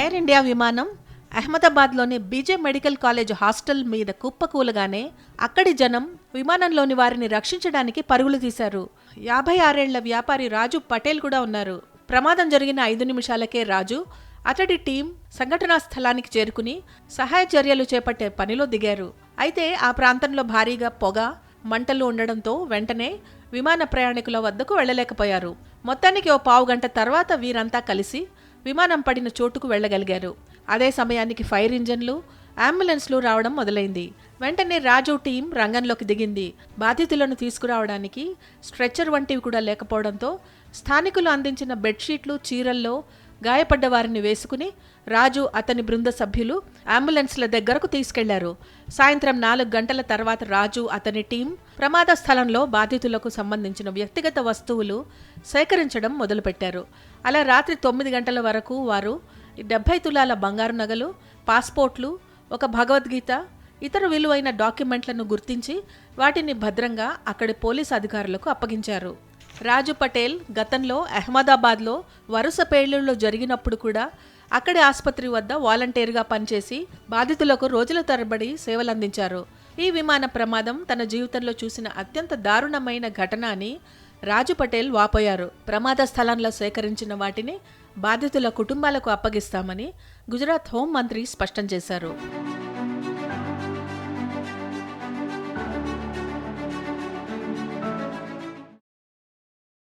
Air India విమానం అహ్మదాబాద్లోని BJ medical college hostel మీద కుప్పకూలగానే అక్కడి జనం విమానంలోని వారిని రక్షించడానికి పరుగులు తీశారు. యాభై ఆరేళ్ళ వ్యాపారి రాజు పటేల్ కూడా ఉన్నారు. ప్రమాదం జరిగిన ఐదు నిమిషాలకే రాజు అతడి టీం సంఘటనా స్థలానికి చేరుకుని సహాయ చర్యలు చేపట్టే పనిలో దిగారు. అయితే ఆ ప్రాంతంలో భారీగా పొగ మంటలు ఉండడంతో వెంటనే విమాన ప్రయాణికుల వద్దకు వెళ్ళలేకపోయారు. మొత్తానికి ఓ పావు గంట తర్వాత వీరంతా కలిసి విమానం పడిన చోటుకు వెళ్ళగలిగారు. అదే సమయానికి ఫైర్ ఇంజన్లు అంబులెన్స్లు రావడం మొదలైంది. వెంటనే రాజు టీం రంగంలోకి దిగింది. బాధితులను తీసుకురావడానికి స్ట్రెచ్చర్ వంటివి కూడా లేకపోవడంతో స్థానికులు అందించిన బెడ్షీట్లు చీరల్లో గాయపడ్డ వారిని వేసుకుని రాజు అతని బృంద సభ్యులు అంబులెన్స్ల దగ్గరకు తీసుకెళ్ళారు. సాయంత్రం నాలుగు గంటల తర్వాత రాజు అతని టీం ప్రమాద స్థలంలో బాధితులకు సంబంధించిన వ్యక్తిగత వస్తువులు సేకరించడం మొదలుపెట్టారు. అలా రాత్రి తొమ్మిది గంటల వరకు వారు డెబ్బై తులాల బంగారు నగలు పాస్పోర్ట్లు ఒక భగవద్గీత ఇతర విలువైన డాక్యుమెంట్లను గుర్తించి వాటిని భద్రంగా అక్కడి పోలీస్ అధికారులకు అప్పగించారు. రాజు పటేల్ గతంలో అహ్మదాబాద్లో వరుస పేలుళ్ళు జరిగినప్పుడు కూడా అక్కడి ఆసుపత్రి వద్ద వాలంటీర్గా పనిచేసి బాధితులకు రోజుల తరబడి సేవలందించారు. ఈ విమాన ప్రమాదం తన జీవితంలో చూసిన అత్యంత దారుణమైన ఘటన అని రాజు పటేల్ వాపోయారు. ప్రమాద స్థలంలో సేకరించిన వాటిని బాధితుల కుటుంబాలకు అప్పగిస్తామని గుజరాత్ హోం మంత్రి స్పష్టం చేశారు.